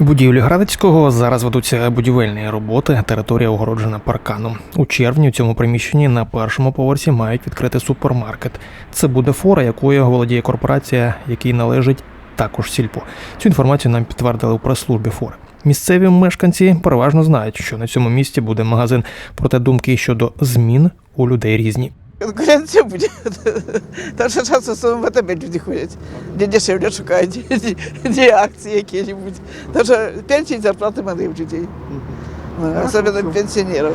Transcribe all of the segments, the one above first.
У будівлі Градицького зараз ведуться будівельні роботи. Територія огороджена парканом. У червні у цьому приміщенні на першому поверсі мають відкрити супермаркет. Це буде фора, якою володіє корпорація, якій належить також сільпо. Цю інформацію нам підтвердили у прес-службі фори. Місцеві мешканці переважно знають, що на цьому місці буде магазин, проте думки щодо змін у людей різні. Конкуренція буде. Та що часу в ВТБ люди ходять, де дешевле шукають, де, де акції які-небудь. Тому що пенсії зарплати мали в людей. Особливо пенсіонерів.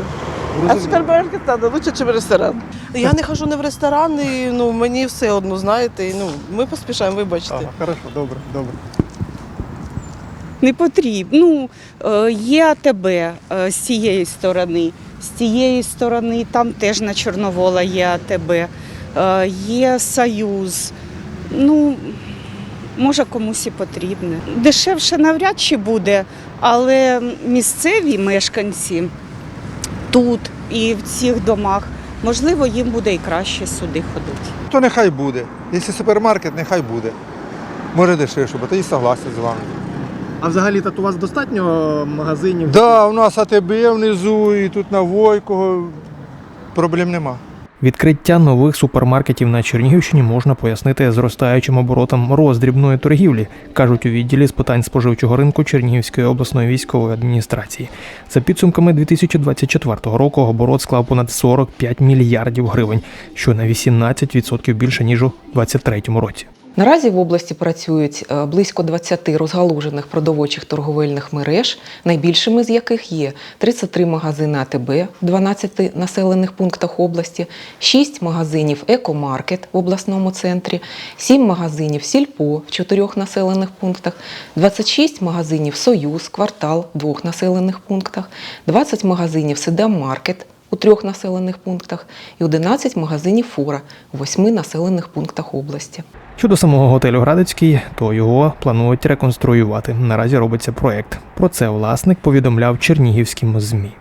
А супермаркет треба лучше, ніж ресторан. Я не хожу не в ресторан, і ну мені все одно, знаєте, і, ну ми поспішаємо, вибачте. Ага, хорошо, добре, добре. Не потрібно. Ну, е, є АТБ е, з цієї сторони, з цієї сторони там теж на Чорновола є АТБ, е, є Союз. Ну, може комусь і потрібне. Дешевше навряд чи буде, але місцеві мешканці тут і в цих домах, можливо, їм буде і краще сюди ходити. То нехай буде. Якщо супермаркет, нехай буде. Може дешевше, бо тоді согласен з вами. А взагалі тут у вас достатньо магазинів? Да, у нас АТБ внизу і тут на Войкого проблем нема. Відкриття нових супермаркетів на Чернігівщині можна пояснити зростаючим оборотом роздрібної торгівлі, кажуть у відділі з питань споживчого ринку Чернігівської обласної військової адміністрації. За підсумками 2024 року оборот склав понад 45 мільярдів гривень, що на 18% більше ніж у 2023 році. Наразі в області працюють е, близько 20 розгалужених продовольчих торговельних мереж, найбільшими з яких є 33 магазини АТБ в 12 населених пунктах області, 6 магазинів Екомаркет в обласному центрі, 7 магазинів Сільпо в 4 населених пунктах, 26 магазинів Союз, квартал в 2 населених пунктах, 20 магазинів Седам-Маркет у трьох населених пунктах і 11 магазинів Фора у 8 населених пунктах області. Щодо самого готелю Градецький, то його планують реконструювати. Наразі робиться проект. Про це власник повідомляв чернігівським ЗМІ.